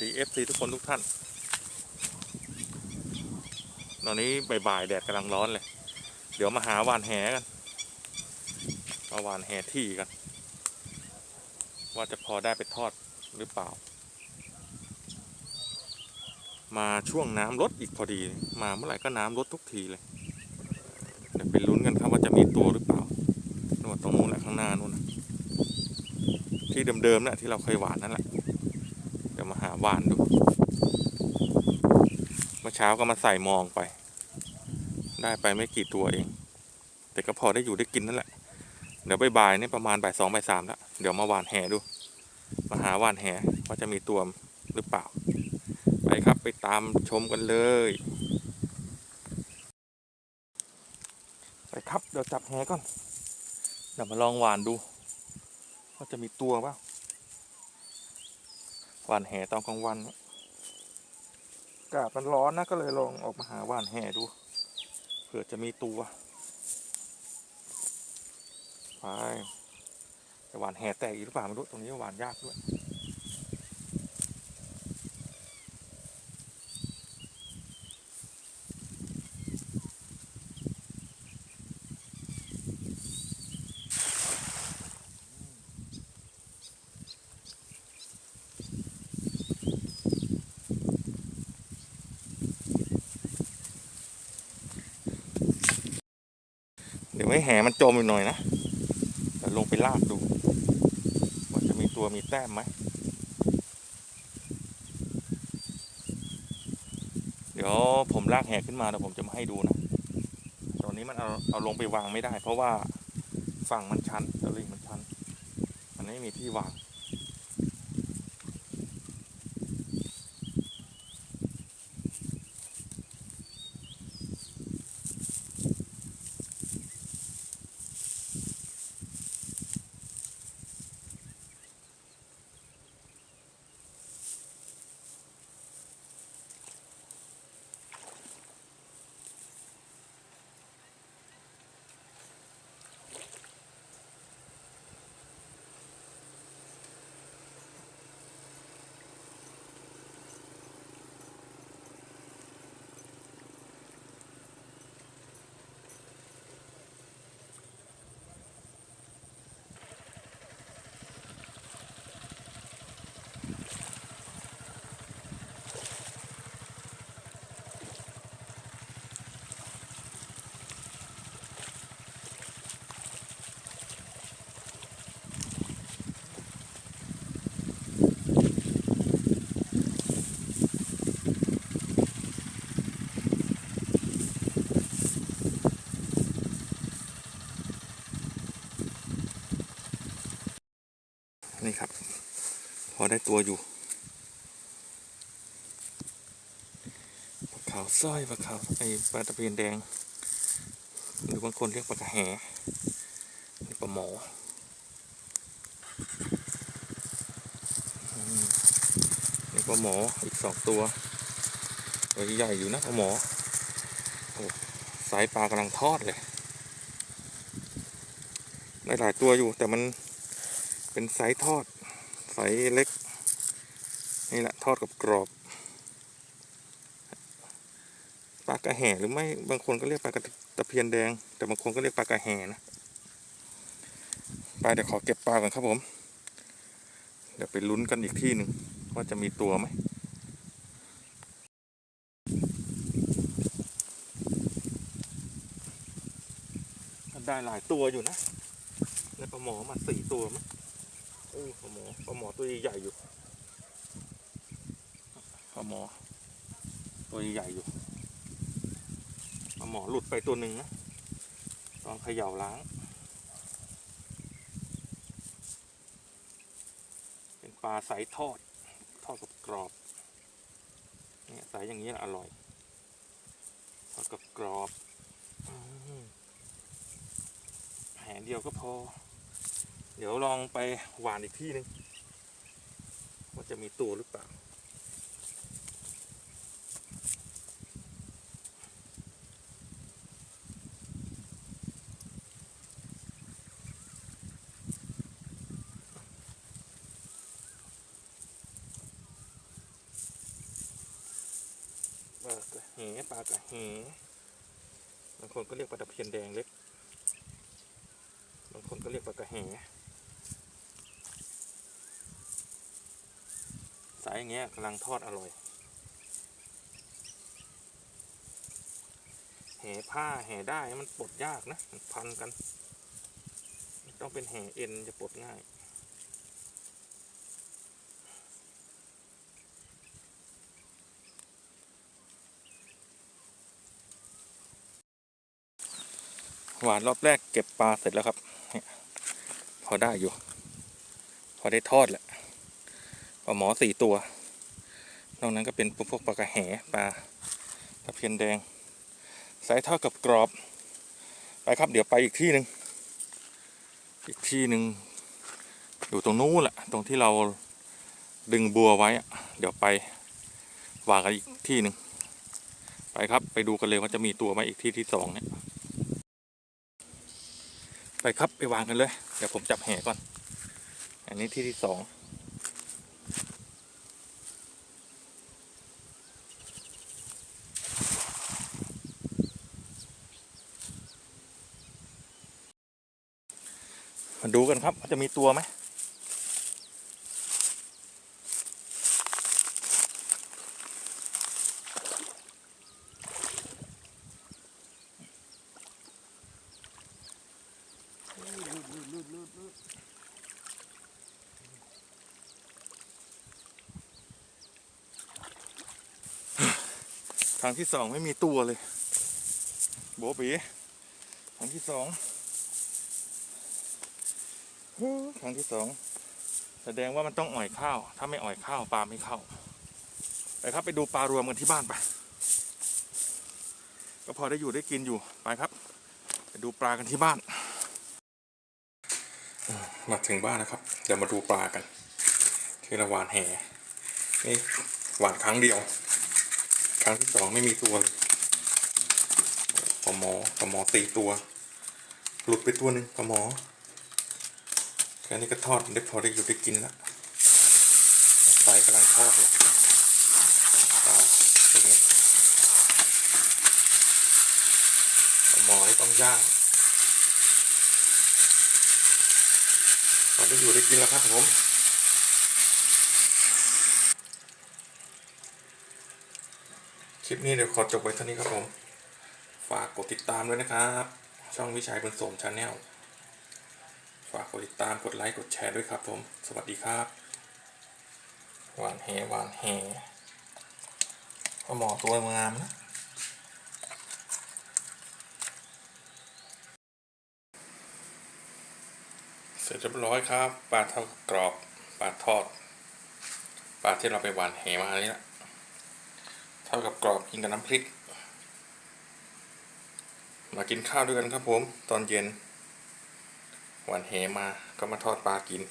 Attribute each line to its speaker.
Speaker 1: ดีเอฟซีทุกคนทุกท่าน ตอนนี้บ่ายๆแดดกำลังร้อนเลย เดี๋ยวมาหาหวานแหกัน มาหวานแหที่กัน ว่าจะพอได้ไปทอดหรือเปล่า มาช่วงน้ำลดอีกพอดี มาเมื่อไหร่ก็น้ำลดทุกทีเลยเดี๋ยวไปลุ้นกันครับว่าจะมีตัวหรือเปล่านู่นตรงนู้นแหละข้างหน้านู่นที่เดิมๆนะที่เราเคยหวานนั่นแหละ วาหวานดูเมื่อเช้าก็มาใส่มองไป ได้ไปไม่กี่ตัวเอง แต่ก็พอได้อยู่ได้กินนั่นแหละ เดี๋ยวบ่ายๆนี่ประมาณบ่ายสองบ่ายสามแล้ว เดี๋ยวมาหวานแหดู มาหาหวานแหว่าจะมีตัวหรือเปล่า ไปครับไปตามชมกันเลยไปครับเดี๋ยวจับแหก่อน เดี๋ยวมาลองหวานดู ว่าจะมีตัวเปล่า ว่านแหตอนกลางวันเนี่ยอากาศมันร้อนนะก็เลยลองออกมาหาหวานแหดูเผื่อจะมีตัวไปจะหวานแหแตกอีกหรือเปล่าไม่รู้ตรงนี้หวานยากด้วย ไวให้แหมันจมอีกหน่อยนะเดี๋ยวลงไปลากดูว่าจะมีตัวมีแต้มไหมเดี๋ยวผมลากแหขึ้นมาเดี๋ยวผมจะมาให้ดูนะตอนนี้มันเอาเอาลงไปวางไม่ได้ เพราะว่าฝั่งมันชันตะลิงมันชัน มันไม่มีที่วาง นี่ครับ พอได้ตัวอยู่ปลาขาวสร้อยปลาขาวไอปลาตะเพียนแดง หรือบางคนเรียกปลากระแหปลาหมอนี่ปลาหมออีกสองตัวตัวใหญ่อยู่นะปลาหมอโอ้สายปลากำลังทอดเลยได้หลายตัวอยู่แต่มัน เป็นไซส์ทอดไซส์เล็ก นี่แหละทอดกับกรอบปลากระแห่หรือไม่บางคนก็เรียกปลากระตะเพียนแดง แต่บางคนก็เรียกปลากระแห่นะไปเดี๋ยวขอเก็บปลาก่อนครับผม เดี๋ยวไปลุ้นกันอีกที่หนึ่งว่าจะมีตัวไหมได้หลายตัวอยู่นะในปลาหมอมาสี่ตัวมั้ง ลาหมอปลาหมอตัวใหญ่ๆอยู่ปลาหมอ ตัวใหญ่ๆอยู่ปลาหมอหลุดไปตัวหนึ่งนะตอนเขย่าล้าง เป็นปลาใสทอด ทอดกับกรอบเนี่ยใสอย่างนี้แหละอร่อย ทอดกับกรอบอืมแหนเดียวก็พอ เดี๋ยวลองไปหวานอีกที่หนึ่งว่า จะมีตัวหรือเปล่า ปลากระแหปลากระแหบางคนก็เรียกปลาตะเพียนแดงเล็ก บางคนก็เรียกปลากระแหายอย่างเงี้ยกำลังทอดอร่อย แห่ผ้าแห่ได้มันปลดยากนะมันพันกัน ต้องเป็นแห่เอ็นจะปลดง่ายหวานรอบแรกเก็บปลาเสร็จแล้วครับ พอได้อยู่ พอได้ทอดแหละ ลาหมอสี่ตัว นอกนั้นก็เป็นพวกปลากระแหปลาตะเพียนแดงสายทอดกับกรอบ ไปครับเดี๋ยวไปอีกที่หนึ่งอีกที่หนึ่งอยู่ตรงนู้นแหละตรงที่เราดึงบัวไว้ เดี๋ยวไปวางกันอีกที่หนึ่งไปครับไปดูกันเลยว่าจะมีตัวไหมอีกที่ที่สองเนี่ยไปครับไปวางกันเลย เดี๋ยวผมจับแห่ก่อน อันนี้ที่ที่สอง มาดูกันครับจะมีตัวไหมทางที่สองไม่มีตัวเลยโบปีทางที่สอง ฮู้งที่สองแสดงว่ามันต้องอ่อยข้าว ถ้าไม่อ่อยข้าวปลาไม่เข้าไปครับไปดูปลารวมกันที่บ้านไป ก็พอได้อยู่ได้กินอยู่ไปครับ ไปดูปลากันที่บ้าน มาถึงบ้านนะครับเดี๋ยวมาดูปลากัน ที่ราหวานแห่นี่หวานครั้งเดียว ครั้งที่สองไม่มีตัวปลาหมอปลาหมอตีตัว หลุดไปตัวหนึ่งปลาหมอ ค่นี้ก็ทอดได้พอได้อยู่ได้กินแล้วไฟกำลังทอดเลยปลาตัวนี้หมอนี่ต้องย่างพอได้อยู่ได้กินแล้วครับผมคลิปนี้เดี๋ยวขอจบไว้เท่านี้ครับผม ฝากกดติดตามด้วยนะครับ ช่องวิชัยบนสมชาแนล ฝากกดติดตามกดไลค์กดแชร์ด้วยครับผม สวัสดีครับหวานแหหวานแหปลาหมอตัวงามนะเสร็จเรียบร้อยครับปลาทอดกรอบปลาทอดปลาที่เราไปหวานแหมานี่แหละเท่ากับกรอบกินกับน้ำพริก มากินข้าวด้วยกันครับผม ตอนเย็น หวานเหมาก็มาทอดปลากิน